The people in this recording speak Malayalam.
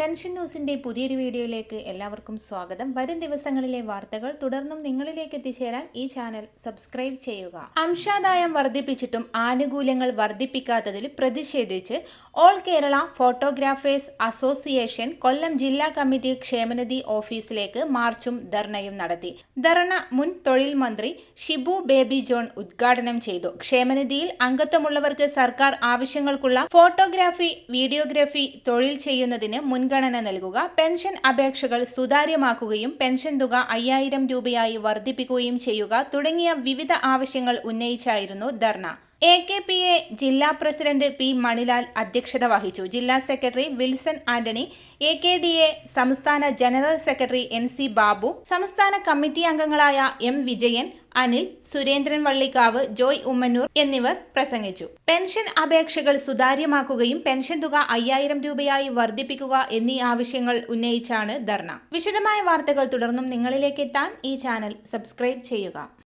പെൻഷൻ ന്യൂസിന്റെ പുതിയൊരു വീഡിയോയിലേക്ക് എല്ലാവർക്കും സ്വാഗതം. വരും ദിവസങ്ങളിലെ വാർത്തകൾ തുടർന്നും നിങ്ങളിലേക്ക് എത്തിച്ചേരാൻ ഈ ചാനൽ സബ്സ്ക്രൈബ് ചെയ്യുക. അംശാദായം വർദ്ധിപ്പിച്ചിട്ടും ആനുകൂല്യങ്ങൾ വർദ്ധിപ്പിക്കാത്തതിൽ പ്രതിഷേധിച്ച് all Kerala photographers association Kollam ജില്ലാ കമ്മിറ്റി ക്ഷേമനിധി ഓഫീസിലേക്ക് മാർച്ചും ധർണയും നടത്തി. ധർണ മുൻ തൊഴിൽ മന്ത്രി ഷിബു ബേബി ജോൺ ഉദ്ഘാടനം ചെയ്തു. ക്ഷേമനിധിയിൽ അംഗത്വമുള്ളവർക്ക് സർക്കാർ ആവശ്യങ്ങൾക്കുള്ള ഫോട്ടോഗ്രാഫി വീഡിയോഗ്രാഫി തൊഴിൽ ചെയ്യുന്നതിന് മുൻഗണന നൽകുക. പെൻഷൻ അപേക്ഷകൾ സുതാര്യമാക്കുകയും പെൻഷൻ തുക അയ്യായിരം രൂപയായി വർദ്ധിപ്പിക്കുകയും ചെയ്യുക തുടങ്ങിയ വിവിധ ആവശ്യങ്ങൾ ഉന്നയിച്ചായിരുന്നു dharna. A K P A ജില്ലാ പ്രസിഡന്റ് പി മണിലാൽ അധ്യക്ഷത വഹിച്ചു. ജില്ലാ secretary Wilson Antony A K D A സംസ്ഥാന general secretary N C Babu സംസ്ഥാന കമ്മിറ്റി അംഗങ്ങളായ എം വിജയൻ അനിൽ സുരേന്ദ്രൻ വള്ളിക്കാവ് ജോയ് ഉമ്മന്നൂർ എന്നിവർ പ്രസംഗിച്ചു. പെൻഷൻ അപേക്ഷകൾ സുതാര്യമാക്കുകയും പെൻഷൻ തുക അയ്യായിരം രൂപയായി വർദ്ധിപ്പിക്കുക എന്നീ ആവശ്യങ്ങൾ ഉന്നയിച്ചാണ് ധർണ. വിശദമായ വാർത്തകൾ തുടർന്നും നിങ്ങളിലേക്ക് എത്താൻ ഈ ചാനൽ സബ്സ്ക്രൈബ് ചെയ്യുക.